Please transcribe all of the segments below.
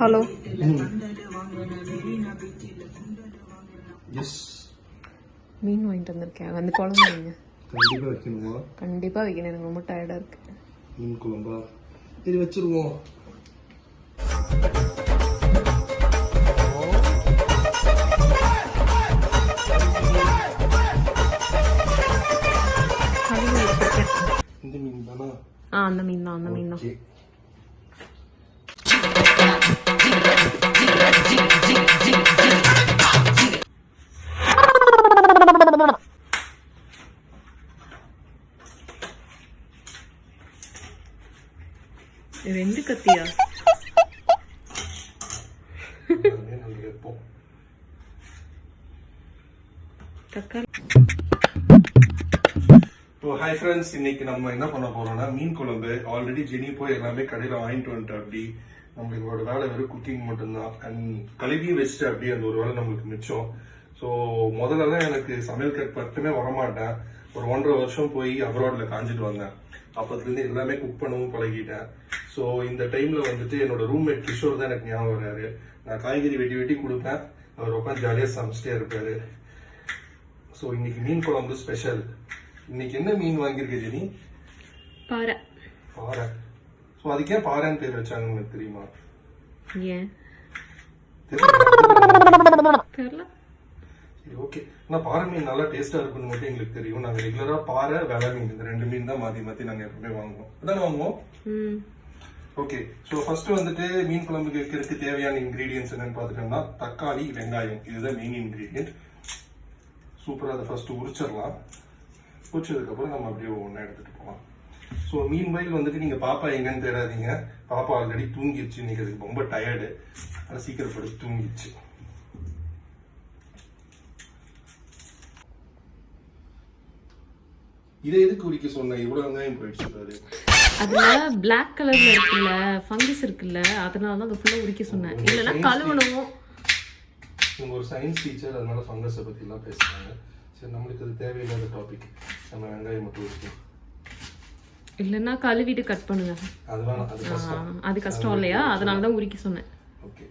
Hello மீன் வாங்கிட்டு வந்திருக்கேன். வந்து குழம்பு வைங்க. கண்டிப்பாக வைக்கணுமா கண்டிப்பாக வைக்கணும் எனக்கு ரொம்ப டயர்டாக இருக்கு. மீன் குழம்பா? இது வச்சிருவோம். கழுவி வச்சிருக்கேன். இந்த மீன் தானா? ஆ அந்த மீன் தான் அந்த மீன் தான். ரெண்டு கத்தியா? தக்காளி இப்போ ஹாய் ஃப்ரெண்ட்ஸ் இன்னைக்கு நம்ம என்ன பண்ண போறோம்னா மீன் குழம்பு. ஆல்ரெடி ஜெனி போய் எல்லாமே கடையில் வாங்கிட்டு வந்துட்டு அப்படி நம்மளுக்கு ஒரு வேலை வெறும் குக்கிங் மட்டும்தான். அண்ட் கழுவியும் வச்சுட்டு அப்படி அந்த ஒரு வேலை நம்மளுக்கு மிச்சம். ஸோ முதல்லலாம் எனக்கு சமையல் கட் மட்டுமே வரமாட்டேன். ஒரு ஒன்றரை வருஷம் போய் அப்ராட்ல காஞ்சிட்டு வந்தேன். அப்பத்துலேருந்து எல்லாமே குக் பண்ணவும் பழகிட்டேன். ஸோ இந்த டைம்ல வந்துட்டு என்னோட ரூம்மேட் கிஷோர் தான் எனக்கு ஞாபகம் வராரு நான் காய்கறி வெட்டி வெட்டி கொடுப்பேன். அவர் உட்காந்து ஜாலியாக சமைச்சிட்டே இருப்பாரு. ஸோ இன்னைக்கு மீன் குழம்பு ஸ்பெஷல் இன்னைக்கு என்ன மீன் வாங்கியிருக்க ஜெனி? பாறை. பாறை. ஸோ அதுக்கு பாறைன்னு பேர் வச்சாங்கன்னு உனக்கு தெரியுமா? ஏன்? தெரியல தெரியல. சரி ஓகே ஆனால் பாறை மீன் நல்லா டேஸ்டா இருக்குன்னு மட்டும் எங்களுக்கு தெரியும். நாங்கள் ரெகுலரா பாறை வெலை மீன் இந்த ரெண்டு மீன் தான் மாத்தி மாத்தி நாங்கள் எப்பவுமே வாங்குவோம். அதானே வாங்குவோம்? ஓகே ஸோ ஃபர்ஸ்ட் வந்துட்டு மீன் குழம்புக்கு வைக்கிறதுக்கு தேவையான இன்கிரீடியன்ஸ் என்னன்னு பார்த்துட்டோம்னா தக்காளி வெங்காயம். இதுதான் மெயின் இன்கிரீடியன்ட் சூப்பராக அதை ஃபர்ஸ்ட் உரிச்சிடலாம். உரிச்சதுக்கப்புறம் நம்ம அப்படியே ஒவ்வொன்றா எடுத்துட்டு போகலாம். ஸோ மீன் வயல் வந்துட்டு நீங்கள் பாப்பா எங்கன்னு தேடாதீங்க. பாப்பா ஆல்ரெடி தூங்கிடுச்சு இன்னைக்கு. அதுக்கு ரொம்ப டயர்டு ஆனால் சீக்கிரம் படுத்து தூங்கிடுச்சு. இதை எதுக்கு உரிக்க சொன்னேன் இவ்வளோ வெங்காயம் போயிடுச்சு பாரு. அதுல பிளாக் கலர்ல இருக்குல்ல ஃபங்கஸ் இருக்குல்ல அதனால தான் அதை ஃபுல்லா உரிக்க சொன்னேன். இல்லைன்னா கழுவணும். இவங்க ஒரு சயின்ஸ் டீச்சர் அதனால ஃபங்கஸை பத்தி எல்லாம் பேசுறாங்க. சரி நம்மளுக்கு அது தேவையில்லாத டாபிக் நம்ம வெங்காயம் மட்டும் இருக்கு இல்லைன்னா கழுவிட்டு கட் பண்ணுங்க. அது கஷ்டம் இல்லையா? அதனால தான் உரிக்க சொன்னேன். ஓகே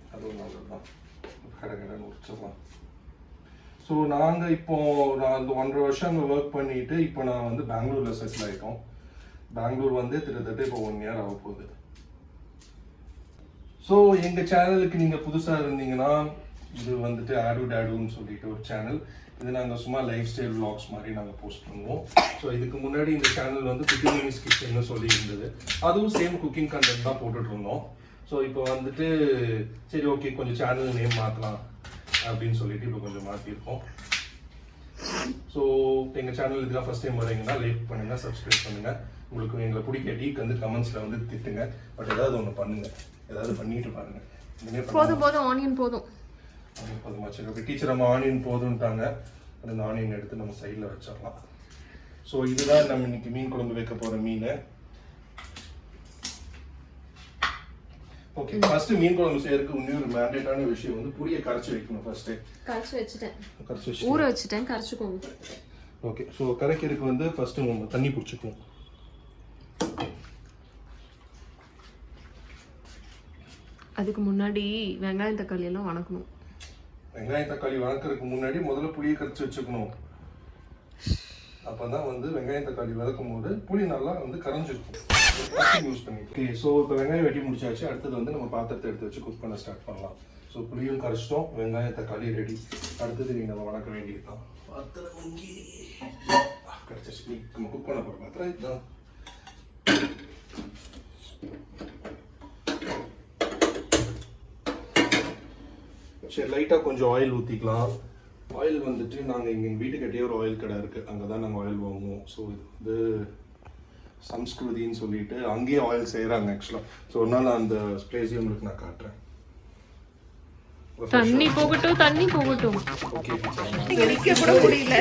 ஸோ நாங்கள் இப்போ நான் அந்த ஒன்றரை வருஷம் அங்கே ஒர்க் பண்ணிட்டு இப்போ நான் வந்து பெங்களூர்ல செட்டில் ஆயிட்டோம். பெங்களூர் வந்து கிட்டத்தட்ட இப்போ ஒன் இயர் ஆக போகுது ஸோ எங்கள் சேனலுக்கு நீங்கள் புதுசாக இருந்தீங்கன்னா இது வந்துட்டு ஆடு டேடுன்னு சொல்லிட்டு ஒரு சேனல் இது நாங்கள் சும்மா லைஃப் ஸ்டைல் vlogs மாதிரி நாங்கள் போஸ்ட் பண்ணுவோம். ஸோ இதுக்கு முன்னாடி இந்த சேனல் வந்து குக்கிங் மினிஸ் கிச்சன்னு சொல்லி இருந்தது. அதுவும் சேம் குக்கிங் கண்டென்ட் தான் போட்டுட்டு இருந்தோம். ஸோ இப்போ வந்துட்டு சரி ஓகே கொஞ்சம் சேனல் நேம் மாற்றலாம் அப்படின்னு சொல்லிட்டு இப்போ கொஞ்சம் மாற்றிருக்கோம் ஸோ எங்கள் சேனல் இதெல்லாம் ஃபஸ்ட் டைம் வரீங்கன்னா லைக் பண்ணுங்க சப்ஸ்கிரைப் பண்ணுங்க. உங்களுக்கு எங்களை பிடிக்க டீக் வந்து கமெண்ட்ஸில் வந்து திட்டுங்க. பட் ஏதாவது ஒன்று பண்ணுங்க. ஏதாவது பண்ணிட்டு பாருங்க. இனிமே பண்ண போதும் போதும் ஆனியன் போதும். ஆனியன் போதுமாச்சு. ஓகே டீச்சர் நம்ம ஆனியன் போதுன்ட்டாங்க. அந்த ஆனியன் எடுத்து நம்ம சைடில் வச்சிடலாம். ஸோ இதுதான் நம்ம இன்னைக்கு மீன் குழம்பு வைக்க போகிற மீன். ஓகே ஃபர்ஸ்ட் மீன் குழம்பு செய்யறதுக்கு இன்னொரு மேண்டேட்டான விஷயம் வந்து புளியை கரைச்சி வைக்கணும் ஃபர்ஸ்ட் கரைச்சி வச்சுட்டேன். கரைச்சி வச்சு ஊற வச்சுட்டேன். கரைச்சிக்கோங்க. ஓகே ஸோ கரைக்கிறதுக்கு வந்து ஃபர்ஸ்ட் நம்ம தண்ணி பிடிச்சிக்குவோம். அதுக்கு முன்னாடி வெங்காயம் தக்காளி எல்லாம் வணக்கணும். வெங்காயம் தக்காளி வதக்கறதுக்கு முன்னாடி முதல்ல புளியை கரைச்சி வச்சுக்கணும். அப்போ தான் வந்து வெங்காயம் தக்காளி வதக்கும் போது புளி நல்லா வந்து கரைஞ்சிருக்கும். யூஸ் பண்ணிட்டு ஓகே ஸோ இப்போ வெங்காயம் வெட்டி முடிச்சாச்சு. அடுத்தது வந்து நம்ம பாத்திரத்தை எடுத்து வச்சு குக் பண்ண ஸ்டார்ட் பண்ணலாம். ஸோ புளியும் கரைச்சிட்டோம். வெங்காயம் தக்காளி ரெடி அடுத்தது நீங்கள் நம்ம வணக்க வேண்டியதுதான் பாத்திரம் இங்கே நம்ம குக் பண்ண போகிற பாத்திரம் இதுதான். சரி லைட்டாக கொஞ்சம் ஆயில் ஊற்றிக்கலாம் ஆயில் வந்துட்டு நாங்கள் இங்கே எங்கள் வீட்டுக்கிட்டே ஒரு ஆயில் கடை இருக்குது அங்கே தான் நாங்கள் ஆயில் வாங்குவோம். ஸோ இது வந்து சம்ஸ்கிருதின்னு சொல்லிட்டு அங்கேயே ஆயில் செய்கிறாங்க ஆக்சுவலாக ஸோ ஒரு நாள் அந்த ஸ்ப்ளேஸையும் உங்களுக்கு நான் காட்டுறேன். தண்ணி போகட்டும் தண்ணி போகட்டும். கூட முடியல.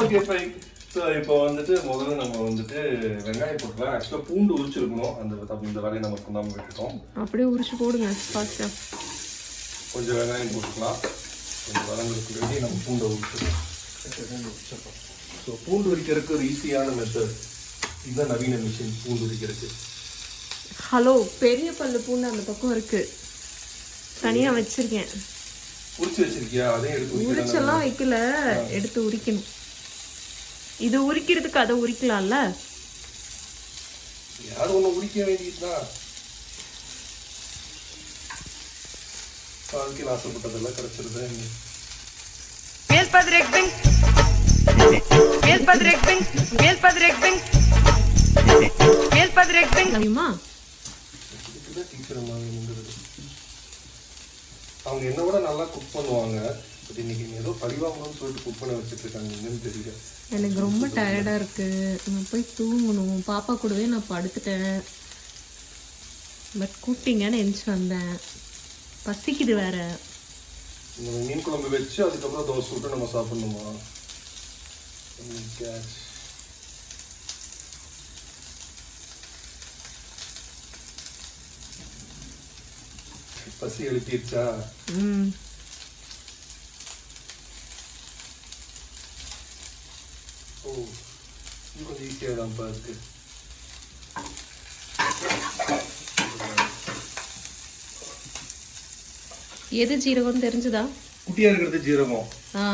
ஓகே ஃபைன் ஸோ இப்போ வந்துட்டு முதல்ல நம்ம வந்துட்டு வெங்காயம் போட்டுக்கலாம். ஆக்சுவலாக பூண்டு உரிச்சிருக்கணும். அந்த இந்த வேலையை நம்ம பண்ணாமல் விட்டுட்டோம். அப்படியே உரிச்சு போடுங்க ஃபாஸ்டா கொஞ்சம் வெங்காயம் போட்டுக்கலாம். கொஞ்சம் வதங்களுக்கு வேண்டி நம்ம பூண்டை உரிச்சிடலாம். ஸோ பூண்டு உரிக்கிறதுக்கு ஒரு ஈஸியான மெத்தட் இதுதான் நவீன மிஷின் பூண்டு உரிக்கிறதுக்கு. ஹலோ பெரிய பல்லு பூண்டு அந்த பக்கம் இருக்கு. தனியா வச்சிருக்கேன். உரிச்சு வச்சிருக்கியா? அதையும் எடுத்து உரிச்செல்லாம் வைக்கல. எடுத்து உரிக்கணும். இது உரிக்கிறதுக்கு அதை உரிக்கலாம்ல யாரும் ஒன்று உரிக்க வேண்டியதுதான் வாழ்க்கையில் ஆசைப்பட்டதெல்லாம் Miel Padre Ekbing. Miel Padre Ekbing. Miel Padre Ekbing. Miel Padre Ekbing. தெரியுமா அவங்க என்ன விட நல்லா குக் பண்ணுவாங்க பட் இன்னைக்கு ஏதோ பழிவாங்கணும்னு சொல்லிட்டு குக் பண்ண வச்சுட்டு இருக்காங்க என்னன்னு தெரியல. எனக்கு ரொம்ப டயர்டா இருக்கு. நான் போய் தூங்கணும். பாப்பா கூடவே நான் படுத்துட்டேன். பட் கூப்பிட்டீங்கன்னு எந்திச்சு வந்தேன். பசிக்குது வேற. நம்ம மீன் குழம்பு வச்சு அதுக்கப்புறம் தோசை விட்டு நம்ம சாப்பிடணுமா? கேட்ச் பசி எழுப்பிடுச்சா? ம் ஓ ஈஸியாக தான்ப்பா எது ஜீரகம் தெரிஞ்சுதா? குட்டியா இருக்கிறது ஜீரகம். ஆ.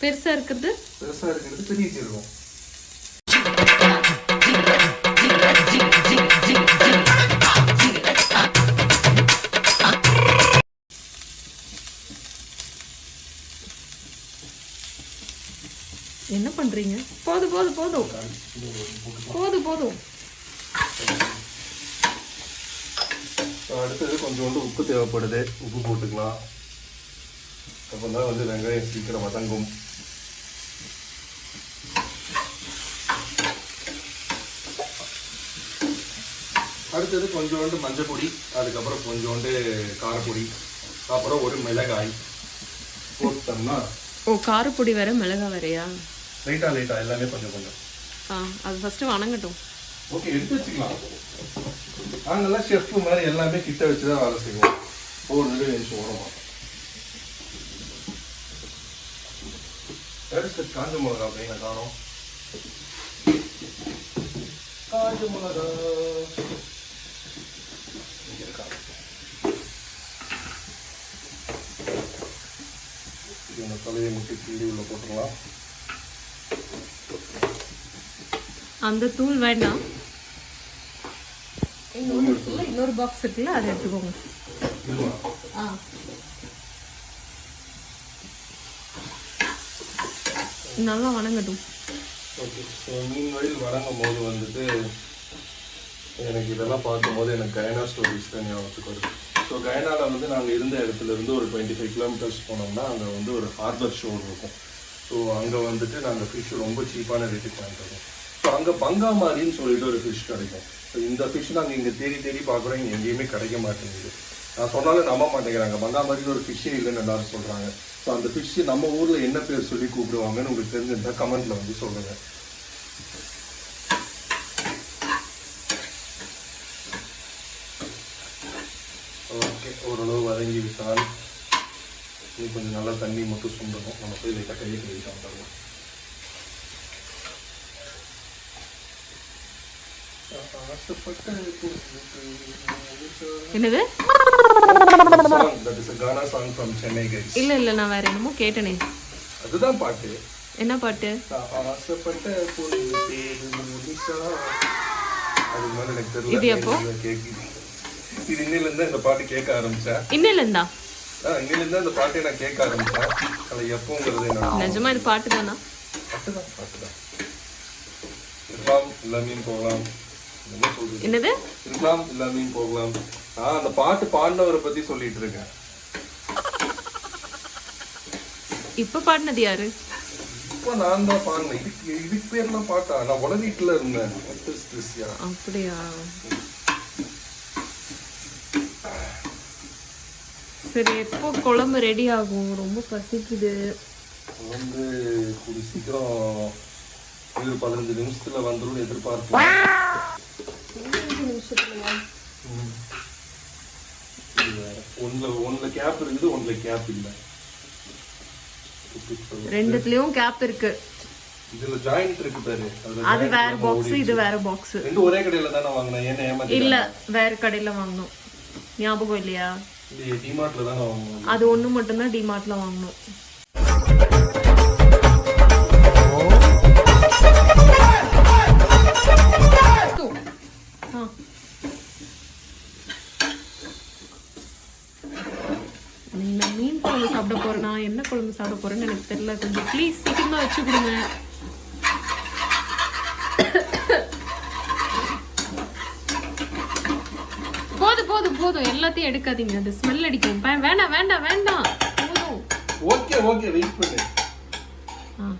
பெருசா இருக்கிறது? பெருசா இருக்கிறது பெரிய ஜீரகம். என்ன பண்றீங்க போதும் போதும் போதும் போதும் போதும் அடுத்தது கொஞ்சோண்டு உப்பு தேவைப்படுது. உப்பு போட்டுக்கலாம். அப்போ தான் வந்து வெங்காயம் சீக்கிரம் வதங்கும் அடுத்தது கொஞ்சோண்டு மஞ்சள் பொடி அதுக்கப்புறம் கொஞ்சோண்டு காரப்பொடி அப்புறம் ஒரு மிளகாய். போட்டோம்னா ஓ காரப்பொடி வேற மிளகா வேறையா? லைட்டாக லைட்டாக எல்லாமே கொஞ்சம் கொஞ்சம். ஆ அது ஃபர்ஸ்ட் வணங்கட்டும். ஓகே எடுத்து வச்சுக்கலாம். நாங்கெல்லாம் ஷெஃப் மாதிரி எல்லாமே கிட்ட வச்சு தான் வேலை செய்வோம். எழுந்து ஓட மாட்டோம் வேறு சார் காஞ்ச மிளகா அப்படின்னு காணும். காஞ்ச மிளகா. இந்த தலையை முட்டி கீழே உள்ள போட்டுடலாம். அந்த தூள் வேண்டாம். இன்னொரு பாக்ஸ் இருக்குல்ல அதை எடுத்துக்கோங்க. ஆ. நல்லா வணங்கட்டும். ஓகே ஸோ போது வந்துட்டு எனக்கு இதெல்லாம் பார்க்கும்போது எனக்கு கயனா ஸ்டோரிஸ் தான் ஞாபகத்துக்கு வருது. ஸோ கயனாவில் வந்து நாங்கள் இருந்த இடத்துல இருந்து ஒரு டுவெண்ட்டி ஃபைவ் கிலோமீட்டர்ஸ் போனோம்னா அங்கே வந்து ஒரு ஹார்பர் ஷோர் இருக்கும். ஸோ அங்கே வந்துட்டு நாங்கள் ஃபிஷ் ரொம்ப சீப்பான ரேட்டுக்கு வாங்கிட்டு ஸோ அங்கே பங்காமாரின்னு சொல்லிட்டு ஒரு ஃபிஷ் கிடைக்கும். ஸோ இந்த ஃபிஷ் நாங்கள் இங்கே தேடி தேடி பார்க்குறோம். இங்கே எங்கேயுமே கிடைக்க மாட்டேங்குது. நான் சொன்னாலும் நம்ப மாட்டேங்கிறாங்க. பங்காமாரின்னு ஒரு ஃபிஷ்ஷே இல்லைன்னு எல்லாரும் சொல்கிறாங்க ஸோ அந்த ஃபிஷ் நம்ம ஊரில் என்ன பேர் சொல்லி கூப்பிடுவாங்கன்னு உங்களுக்கு தெரிஞ்சிருந்தா கமெண்ட்டில் வந்து சொல்லுங்கள் ஓகே ஓரளவு வதங்கி விட்டால் கொஞ்சம் நல்லா தண்ணி மட்டும் சுண்டணும். நம்ம போய் இதை கட்டையே கழுவிட்டு வந்துடலாம். Guys. இல்ல இல்ல நான் வேற என்னமோ கேட்டனே. அதுதான் பாட்டு. என்ன பாட்டு? ஆசைப்பட்ட இது எப்போ? இதுதான் கேக்குது. இது இன்னில இருந்து இந்த பாட்டு கேட்க ஆரம்பிச்சேன் இன்னில இருந்தா இன்னில இருந்து அந்த பாட்டை நான் கேட்க ஆரம்பிச்சேன் அது எப்போங்கிறது நிஜமா இது பாட்டு தானா போகலாம். என்னது? இருக்கலாம் இல்லாமையும் போகலாம். நான் அந்த பாட்டு பாடினவரை பத்தி சொல்லிட்டு இருக்கேன். இப்ப பாடினது யாரு? இப்போ நான் தான் பாடினேன். இதுக்கு இதுக்கு பேர்லாம் பாட்டா? நான் உலகிட்டுல இருந்தேன்? அப்படியா? சரி எப்போ குழம்பு ரெடி ஆகும்? ரொம்ப பசிக்குது. வந்து கூடி சீக்கிரம் ஒரு பதினஞ்சு நிமிஷத்துல வந்துடும் எதிர்பார்ப்பேன் கேப் இருக்குது கேப் இல்லை ரெண்டுத்துலயும் கேப் இருக்கு. இதுல ஜாயிண்ட் இருக்கு பாரு. அதுல அது வேற பாக்ஸ் இது வேற பாக்ஸ் ரெண்டு ஒரே கடையில தானே வாங்கினேன். என்ன ஏமாத்தி இல்ல வேற கடையில வாங்கணும். ஞாபகம் இல்லையா? இது டிமார்ட்ல தானே வாங்கணும் அது ஒண்ணு மட்டும்தான் டிமார்ட்ல வாங்கணும். நான் மீன் குழம்பு சாப்பிட போறேன்? நான் என்ன குழம்பு சாப்பிட போறேன்னு எனக்கு தெரியல. கொஞ்சம் ப்ளீஸ் சீக்கிரமா வச்சு கொடுங்க. போதும் போதும் போதும். எல்லாத்தையும் எடுக்காதீங்க. அது ஸ்மெல் அடிக்கும். வேண்டாம் வேண்டாம் வேண்டாம் போதும். ஓகே ஓகே வெயிட் பண்ணு ஆ.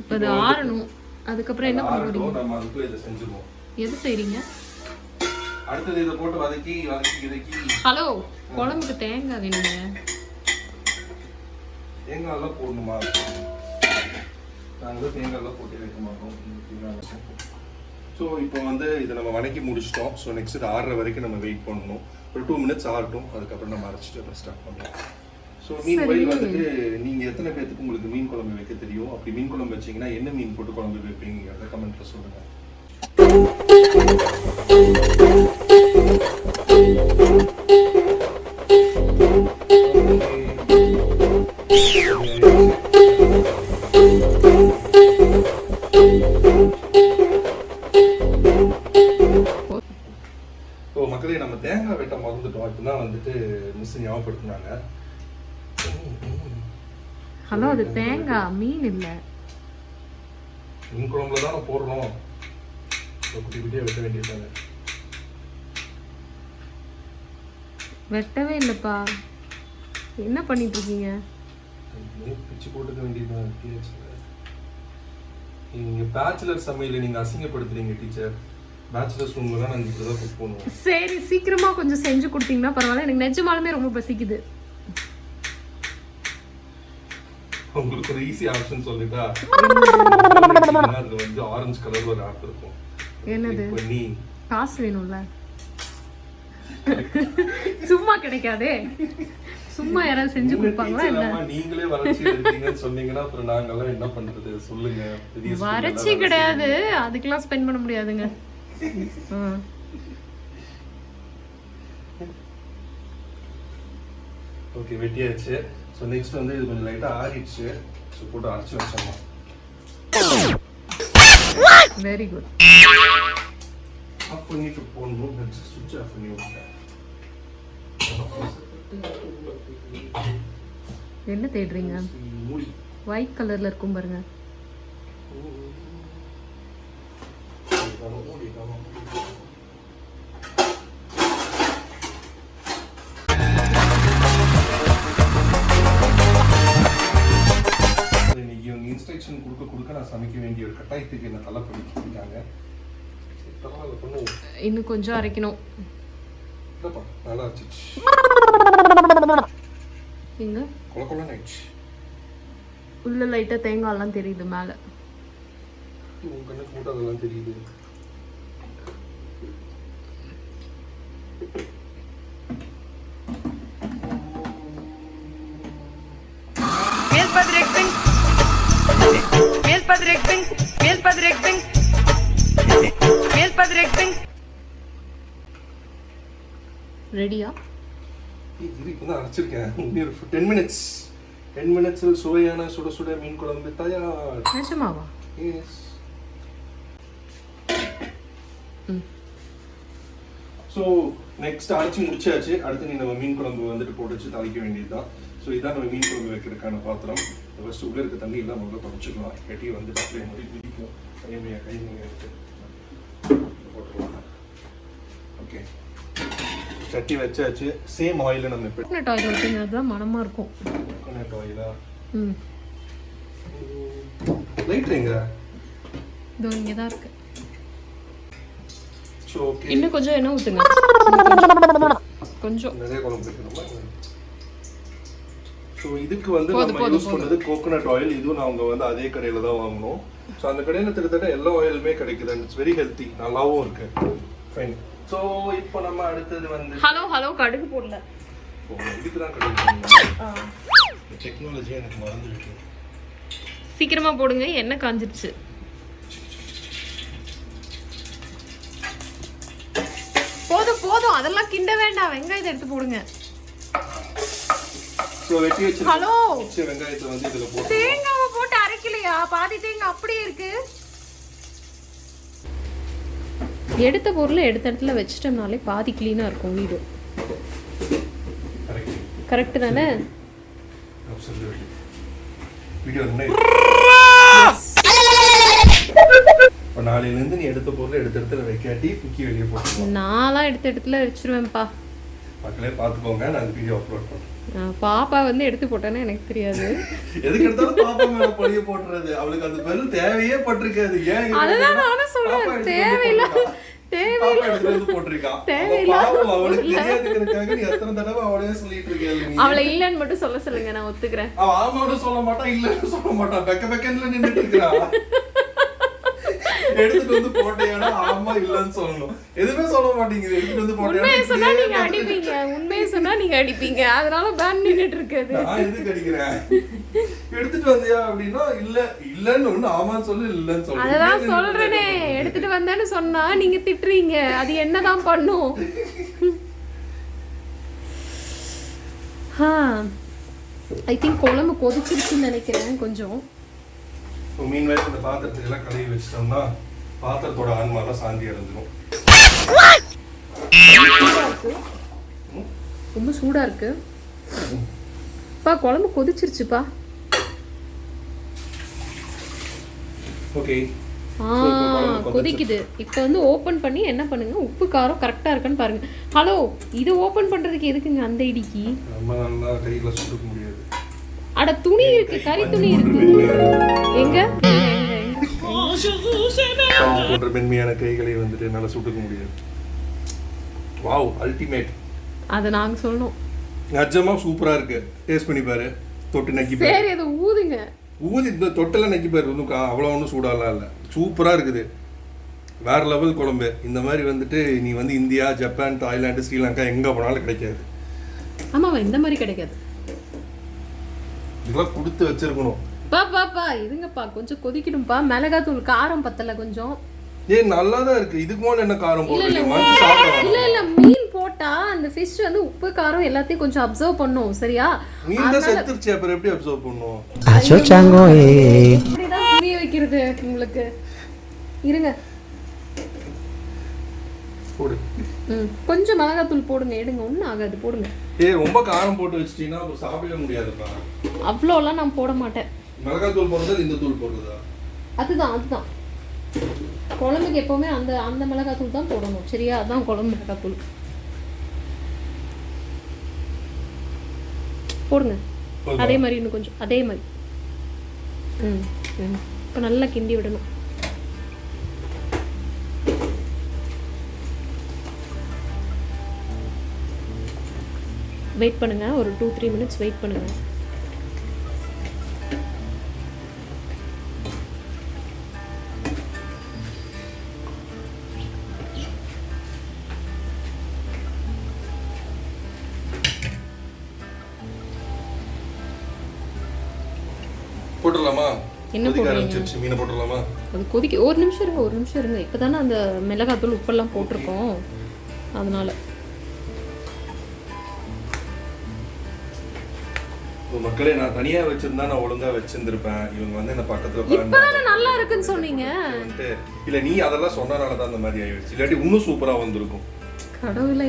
இப்ப அது ஆறணும். அதுக்கப்புறம் என்ன பண்ண முடியும் ஆகட்டும், நம்ம அதுக்குள்ள இதை செஞ்சுருவோம். எது செய்றீங்க? அடுத்தது இதை போட்டு வதக்கி வதக்கி வதக்கி. ஹலோ குழம்புக்கு தேங்காய் வேணுங்க. தேங்காய் எல்லாம் போடணுமா? நாங்கள் தேங்காய் எல்லாம் போட்டு வைக்க மாட்டோம். ஸோ இப்போ வந்து இதை நம்ம வதக்கி முடிச்சிட்டோம். ஸோ நெக்ஸ்ட் இது ஆறுற வரைக்கும் நம்ம வெயிட் பண்ணணும். ஒரு டூ மினிட்ஸ் ஆகட்டும். அதுக்கப்புறம் நம்ம அரைச்சிட்டு அப்புறம் ஸ்டார்ட் பண்ணலாம். ஸோ மீன் வயல் வந்துட்டு நீங்கள் எத்தனை பேர்த்துக்கு உங்களுக்கு மீன் குழம்பு வைக்க தெரியும்? அப்படி மீன் குழம்பு வச்சீங்கன்னா என்ன மீன் போட்டு குழம்பு வைப்பீங்கிறத கமெண்ட்ல சொல்லுங்கள் மக்களே நம்ம தேங்காய் வெட்ட மறந்துட்டோம். இப்பதான் வந்துட்டு மிஸ் ஞாபகப்படுத்தினாங்க. ஹலோ அது தேங்காய் மீன் இல்ல. மீன் குழம்புல தானே போடுறோம் குட்டி வெட்ட வேண்டியதாங்க வெட்டவே இல்லப்பா. என்ன பண்ணிட்டு இருக்கீங்க பிச்சு போட்டுக்க வேண்டியதுதான் PH-ல. நீங்க பேச்சுலர் சமையல நீங்க அசிங்கப்படுத்துறீங்க டீச்சர் பேச்சுலர்ஸ் ரூம்ல தான் நாங்க இப்படிதான் குக் பண்ணுவோம் சரி சீக்கிரமா கொஞ்சம் செஞ்சு கொடுத்தீங்கன்னா பரவாயில்ல. எனக்கு நிஜமாலுமே ரொம்ப பசிக்குது. உங்களுக்கு ஒரு ஈஸி ஆப்ஷன் சொல்லிட்டா அது வந்து ஆரஞ்சு கலர் ஒரு ஆப் இருக்கும். என்னது? காசு வேணும்ல? சும்மா கிடைக்காதே. சும்மா யாராவது செஞ்சு கொடுப்பாங்களா அம்மா நீங்களே வறட்சி இருக்கீங்கன்னு சொன்னீங்கன்னா அப்புறம் நாங்கெல்லாம் என்ன பண்றது? சொல்லுங்க. வறட்சி கிடையாது. அதுக்கெல்லாம் ஸ்பெண்ட் பண்ண முடியாதுங்க. ஓகே வெட்டியாச்சு. ஸோ நெக்ஸ்ட் வந்து இது கொஞ்சம் லைட்டாக ஆறிடுச்சு. ஸோ போட்டு அரைச்சி வச்சிடலாம். வெரி குட் ஆஃப் பண்ணிட்டு போடணும் சுவிட்ச் ஆஃப் பண்ணி என்ன தேடுறீங்க ஒயிட் கலர்ல இருக்கும் பாருங்க இவங்க இன்ஸ்ட்ரக்ஷன் கொடுக்க கொடுக்க நான் சமைக்க வேண்டிய ஒரு கட்டாயத்துக்கு என்ன தலை பண்ணிக்கிட்டாங்க இன்னும் கொஞ்சம் அரைக்கணும். நல்லா ஆச்சு எங்க? கொல கொலன்னு ஆயிடுச்சு. உள்ள லைட்டா தேங்காய்லாம் தெரியுது மேல. உன் கண்ணுக்கு மட்டும் அதெல்லாம் தெரியுது. Meals by directing. ரெடியா இது இப்போ தான் அரைச்சிருக்கேன் டென் மினிட்ஸ் டென் மினிட்ஸில் சுவையான சுட சுட மீன் குழம்பு தயார். நிஜமாவா? எஸ். ஸோ நெக்ஸ்ட் அரைச்சி முடிச்சாச்சு. அடுத்து நீ நம்ம மீன் குழம்பு வந்துட்டு போட்டு வச்சு தாளிக்க வேண்டியதுதான். ஸோ இதான் நம்ம மீன் குழம்பு வைக்கிறதுக்கான பாத்திரம். ஃபர்ஸ்ட் உள்ள இருக்க தண்ணி எல்லாம் முதல்ல தொடச்சிக்கலாம் கட்டி வந்துட்டு அப்படியே முடி பிடிக்கும் கைமையா கைமையா இருக்கு போட்டுக்கலாம் ஓகே சட்டி வச்சாச்சு. சேம் ஆயில நம்ம கோகனட் ஆயில் ஊற்றுங்க அதுதான் மனமா இருக்கும். கோகோனட் ஆயிலா ம். லைட் எங்க? இதோ இங்கே தான் இருக்கு. இன்னும் கொஞ்சம் என்ன ஊற்றுங்க. கொஞ்சம். நிறைய குழம்பு வைக்கணுமா ஸோ இதுக்கு வந்து நம்ம யூஸ் பண்ணது கோகோனட் ஆயில் இதுவும் நாங்க வந்து அதே கடையில தான் வாங்கினோம். ஸோ அந்த கடையில கிட்டத்தட்ட எல்லா ஆயிலுமே கிடைக்குது. அண்ட் இட்ஸ் வெரி ஹெல்த்தி நல்லாவும் இருக்கு. ஃபைன் ஸோ இப்போ நம்ம அடுத்தது வந்து ஹலோ ஹலோ கடுகு போடல. இதுக்கு தான் கிடைக்கும் டெக்னாலஜி எனக்கு மறந்துருக்கு சீக்கிரமா போடுங்க. எண்ணெய் காஞ்சிருச்சு. போதும் போதும். அதெல்லாம் கிண்ட வேண்டாம். வெங்காயத்தை எடுத்து போடுங்க. ஸோ வெட்டி வச்சு ஹலோ வச்ச வெங்காயத்தை வந்து இதில் போட்டு தேங்காவை போட்டு அரைக்கலையா? பாதி தேங்காய் அப்படியே இருக்கு. எடுத்த பொருளை எடுத்த இடத்துல வச்சிட்டோம்னாலே பாதி க்ளீனாக இருக்கும் வீடு. கரெக்ட் தானே? நாளையிலேருந்து நீ எடுத்த பொருளை எடுத்த இடத்துல வைக்காட்டி தூக்கி வெளியே போட்டுருவோம். நான்லாம் எடுத்த இடத்துல வச்சிருவேன்ப்பா. மக்களே பார்த்துக்கோங்க நான் அந்த வீடியோ அப்லோட் பண்ணுறேன் பாப்பா வந்து எடுத்து போட்டேன்னு எனக்கு தெரியாது. எதுக்கு எடுத்தாலும் பாப்பா மேல பழிய போட்டுறது. அவளுக்கு அந்த பெரும் தேவையே பட்டிருக்காது ஏன் அதுதான்? நானும் சொல்றேன். தேவையில்ல- இருக்க. அவளை இல்லைன்னு மட்டும் சொல்ல சொல்லுங்க நான் ஒத்துக்கிறேன். அவ ஆமான்னு சொல்ல மாட்டா இல்லன்னு சொல்ல மாட்டா. பெக்க பெக்கன்ல நின்னுட்டு இருக்கிறா. எடுத்துட்டு வந்து போட்டேன்னா ஆமா இல்லன்னு சொல்லணும். எதுவுமே சொல்ல மாட்டேங்குது. எடுத்துட்டு வந்து உண்மையை சொன்னா நீங்க அடிப்பீங்க. உண்மையை சொன்னா நீங்க அடிப்பீங்க. அதனால பேன் நின்னுட்டு இருக்காது. நான் எதுக்கு அடிக்கிறேன்? எடுத்துட்டு வந்தியா அப்படின்னா இல்ல இல்லன்னு ஒண்ணு ஆமான்னு சொல்லு இல்லன்னு சொல்லு. அததான் சொல்றேனே. எடுத்துட்டு வந்தேன்னு சொன்னா நீங்க திட்டுறீங்க. அது என்னதான் பண்ணும்? ஐ திங்க் குழம்பு கொதிச்சிருச்சுன்னு நினைக்கிறேன் கொஞ்சம். இப்போ மீன் வேலை இந்த பாத்திரத்துக்கு எல்லாம் கழுவி வச்சிட்டோம்னா பாத்திரத்தோட ஆன்மாலாம் சாந்தி இருக்கு ரொம்ப சூடா இருக்கு. பா குழம்பு கொதிச்சிருச்சுப்பா. ஓகே. கொதிக்குது. இப்போ வந்து ஓபன் பண்ணி என்ன பண்ணுங்க? உப்பு காரம் கரெக்டா இருக்கான்னு பாருங்க. ஹலோ இது ஓபன் பண்றதுக்கு எதுக்குங்க அந்த இடிக்கு? நம்ம நல்லா கையில சுட்டுக்க முடியாது. அட துணி இருக்கு கறி துணி இருக்கு. எங்க? போன்ற மென்மையான கைகளை வந்துட்டு என்னால சுட்டுக்க முடியாது. வாவ் அல்டிமேட் அதை நாங்க சொல்லணும். நிஜமா சூப்பரா இருக்கு. டேஸ்ட் பண்ணி பாரு. தொட்டு நக்கி பாரு. சரி அதை ஊதுங்க. ஊதி இந்த தொட்டெல்லாம் நக்கி பாரு. ஒன்றும் அவ்வளோ ஒன்றும் சூடாலாம் இல்லை. சூப்பரா இருக்குது. வேற லெவல் குழம்பு. இந்த மாதிரி வந்துட்டு நீ வந்து இந்தியா ஜப்பான் தாய்லாந்து ஸ்ரீலங்கா எங்க போனாலும் கிடைக்காது. ஆமாவா இந்த மாதிரி கிடைக்காது. இதெல்லாம் கொடுத்து வச்சிருக்கணும். பா பா பா. இதுங்கப்பா கொஞ்சம் கொதிக்கணும்ப்பா மிளகாத்தூள் காரம் பத்தல கொஞ்சம். ஏய் நல்லா தான் இருக்கு. இதுக்கு மேல என்ன காரம் இல்ல இல்ல. போடுறீங்க இல்ல இல்ல. மீன் போட்டா அந்த ஃபிஷ் வந்து உப்பு காரம் எல்லாத்தையும் கொஞ்சம் அப்சர்வ் பண்ணும். சரியா? மீன் தான் செத்துருச்சு. அப்புறம் எப்படி அப்சர்வ் பண்ணும் Acho chango eh. இப்படிதான் புரிய வைக்கிறது உங்களுக்கு. இருங்க. போடு. ம். கொஞ்சம் மிளகாத்தூள் போடுங்க. எடுங்க. ஒன்றும் ஆகாது. போடுங்க. ஏய் ரொம்ப காரம் போட்டு வச்சிட்டீங்கன்னா அப்புறம் சாப்பிடவே முடியாதுப்பா. அவ்வளோலாம் நான் போட மாட்டேன். மிளகாய் தூள் போடுறதா இந்த தூள் போடுறதா? அதுதான் அதுதான். குழம்புக்கு எப்பவுமே அந்த அந்த மிளகாத்தூள் தான் போடணும். சரியா? அதான் குழம்பு மிளகாத்தூள் போடுங்க. போதுமா? அதே மாதிரி இன்னும் கொஞ்சம் அதே மாதிரி. ம் ம். இப்போ நல்லா கிண்டி விடணும். வெயிட் பண்ணுங்க. ஒரு டூ த்ரீ மினிட்ஸ் வெயிட் பண்ணுங்க. போட்டுடலாமா? என்ன போடுறீங்க? மீனை போட்டுடலாமா? அது கொதிக்க ஒரு நிமிஷம் இருங்க ஒரு நிமிஷம் இருங்க. இப்போ தானே அந்த மிளகாத்தூள் உப்பெல்லாம் போட்டிருக்கோம். அதனால. மக்களே நான் தனியா வச்சிருந்தா நான் ஒழுங்கா வச்சிருந்திருப்பேன். இவங்க வந்து என்ன பக்கத்துல நல்லா இருக்குன்னு சொன்னீங்க. இல்ல நீ அதெல்லாம் சொன்னனால தான் அந்த மாதிரி ஆயிடுச்சு. இல்லாட்டி இன்னும் சூப்பரா வந்திருக்கும்.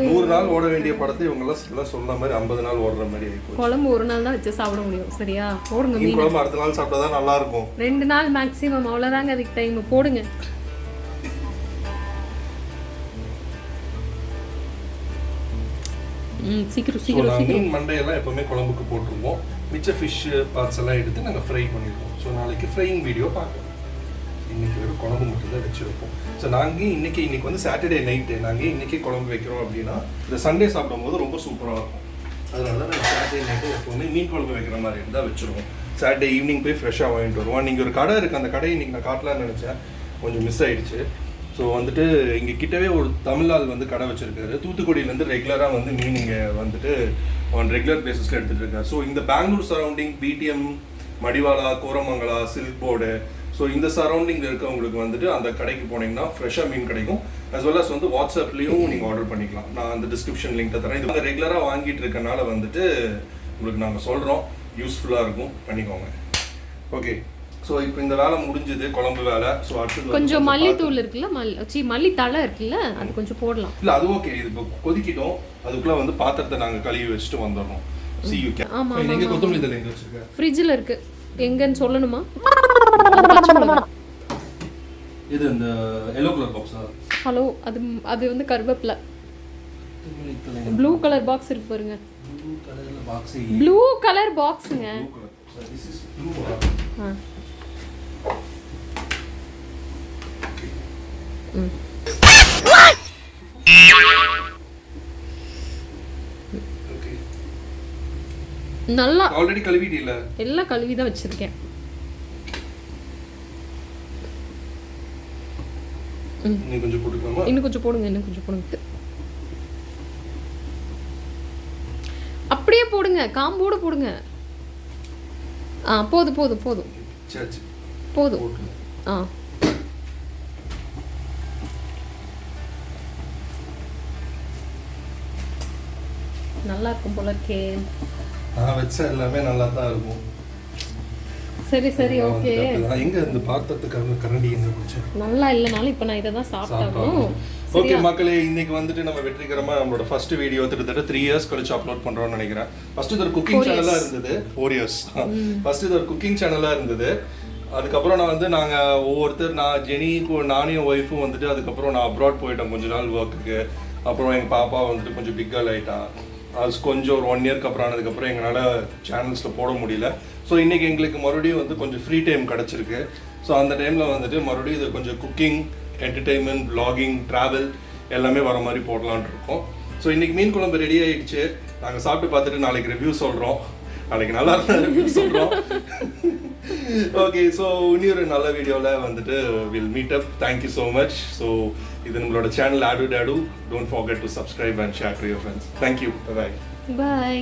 நூறு நாள் ஓட வேண்டிய படத்தை இவங்க எல்லாம் சொன்ன மாதிரி ஐம்பது நாள் ஓடுற மாதிரி ஆயிப்போச்சு குழம்பு ஒரு நாள் தான் வச்சு சாப்பிட முடியும். சரியா? போடுங்க மீன். குழம்பு அடுத்த நாள் சாப்பிட்டா தான் நல்லா இருக்கும். ரெண்டு நாள் மேக்ஸிமம் அவ்வளோதாங்க அதுக்கு டைம் போடுங்க. சீக்கிரம் சீக்கிரம் சீக்கிரம். மண்டையெல்லாம் எப்பவுமே குழம்புக்கு போட்டுருவோம். மிச்ச ஃபிஷ் பார்ட்ஸ் எல்லாம் எடுத்து நாங்கள் ஃப்ரை பண்ணிடுவோம். ஸோ நாளைக்கு ஃப்ரைங் வீடியோ பார்க்கலாம். இன்னைக்கு வெறும் குழம்பு மட்டும்தான் வச்சிருப்போம் ஸோ நாங்கள் இன்னைக்கு இன்னைக்கு வந்து சாட்டர்டே நைட்டு நாங்கள் இன்னைக்கே குழம்பு வைக்கிறோம் அப்படின்னா இந்த சண்டே சாப்பிடும்போது ரொம்ப சூப்பராக இருக்கும். அதனால தான் நாங்கள் சாட்டர்டே நைட்டு எப்பவுமே மீன் குழம்பு வைக்கிற மாதிரி இருந்தால் வச்சிருவோம். சாட்டர்டே ஈவினிங் போய் ஃப்ரெஷ்ஷாக வாங்கிட்டு வருவோம். நீங்கள் ஒரு கடை இருக்குது அந்த கடையை இன்னைக்கு நான் காட்டலாம்னு நினச்சேன். கொஞ்சம் மிஸ் ஆயிடுச்சு. ஸோ வந்துட்டு இங்கே கிட்டவே ஒரு தமிழ் ஆள் வந்து கடை வச்சிருக்காரு. தூத்துக்குடியிலேருந்து ரெகுலராக வந்து மீன் இங்கே வந்துட்டு ஆன் ரெகுலர் பேசிஸில் எடுத்துகிட்டு இருக்காரு. ஸோ இந்த Bangalore surrounding BTM Madiwala Koramangala silk board so இந்த சரௌண்டிங் இருக்கவங்களுக்கு வந்துட்டு அந்த கடைக்கு போனீங்கன்னா ஃப்ரெஷ்ஷாக மீன் கிடைக்கும். அஸ் வெல் அஸ் வந்து வாட்ஸ்அப்லேயும் நீங்கள் ஆர்டர் பண்ணிக்கலாம். நான் அந்த டிஸ்கிரிப்ஷன் லிங்க்கை தரேன். இது ரெகுலராக வாங்கிட்டு இருக்கனால வந்துட்டு உங்களுக்கு நாங்கள் சொல்கிறோம் யூஸ்ஃபுல்லாக இருக்கும். பண்ணிக்கோங்க. ஓகே ஸோ இப்போ இந்த வேலை முடிஞ்சது குழம்பு வேலை. ஸோ அடுத்தது வந்து கொஞ்சம் மல்லித்தூள் இருக்குல்ல? மல் சி மல்லி தழை இருக்குல்ல? அது கொஞ்சம் போடலாம். இல்ல அது ஓகே இது இப்போ கொதிக்கிட்டோம். அதுக்குள்ள வந்து பாத்திரத்தை நாங்க கழுவி வச்சுட்டு வந்துடுறோம் சி யூ கேன் ஆமா, நீங்க கொத்தமல்லி தலை எங்க வச்சிருக்க? ஃப்ரிட்ஜில் இருக்கு. எங்கன்னு சொல்லணுமா? இது இந்த எல்லோ கலர் பாக்ஸா ஹலோ அது அது வந்து கருவேப்பிலை. ப்ளூ கலர் பாக்ஸ் இருக்கு பாருங்க. Blue colour பாக்ஸுங்க blue colour this is blue ஆ ம். ஓகே நல்லா ஆல்ரெடி கழுவிட்டீல எல்லாம் கழுவி தான் வச்சிருக்கேன் நீ கொஞ்சம் போட்டுக்கலாமா? இன்னும் கொஞ்சம் போடுங்க இன்னும் கொஞ்சம் போடுங்க. அப்படியே போடுங்க காம்போட போடுங்க. ஆ போதும் போதும் போதும். போதும். ஆ. நல்லா இருக்கும் போல இருக்கே. நான் வச்ச எல்லாமே நல்லா தான் இருக்கும். சரி சரி நான் ஓகே. எங்க இந்த பாத்திரத்துக்கு கரண்டி எங்க போச்சு நல்லா இல்லைனாலும் இப்போ நான் இதை தான் சாப்பிட்டாகணும். ஓகே மக்களே இன்னைக்கு வந்துட்டு நம்ம வெற்றிகரமா நம்மளோட ஃபர்ஸ்ட் வீடியோ கிட்டத்தட்ட த்ரீ இயர்ஸ் கழிச்சு அப்லோட் பண்றோம்னு நினைக்கிறேன். ஃபர்ஸ்ட் இது ஒரு குக்கிங் சேனலா இருந்தது. ஃபோர் இயர்ஸ் ஃபர்ஸ்ட் இது ஒரு குக்கிங் சேனலா இருந்தது. அதுக்கப்புறம் நான் வந்து நாங்க ஒவ்வொருத்தர் நான் ஜெனி கு- நானும் என் ஒய்ஃபும் வந்துட்டு அதுக்கப்புறம் நான் அப்ராட் போயிட்டேன் கொஞ்ச நாள் ஒர்க்குக்கு அப்புறம் எங்க பாப்பா வந்துட்டு கொஞ்சம் பிக் கேர்ள் ஆயிட்டா. அது கொஞ்சம் ஒரு ஒன் இயர்க்கு அப்புறம் ஆனதுக்கப்புறம் எங்களால் சேனல்ஸில் போட முடியல. ஸோ இன்றைக்கி எங்களுக்கு மறுபடியும் வந்து கொஞ்சம் ஃப்ரீ டைம் கிடச்சிருக்கு. ஸோ அந்த டைமில் வந்துட்டு மறுபடியும் இது கொஞ்சம் குக்கிங் என்டர்டெயின்மெண்ட் பிளாகிங் ட்ராவல் எல்லாமே வர மாதிரி போடலான்ட்டு இருக்கோம். ஸோ இன்றைக்கி மீன் குழம்பு ரெடி ஆகிடுச்சு நாங்கள் சாப்பிட்டு பார்த்துட்டு நாளைக்கு ரிவ்யூ சொல்கிறோம் நாளைக்கு நல்லா இருந்தால் ரிவ்யூ சொல்கிறோம் ஓகே ஸோ இனி ஒரு நல்ல வீடியோவில் வந்துட்டு will meet up thank you so much so இது நம்மளோட சேனல் ஆடு dad don't forget to subscribe and share to your friends thank you bye bye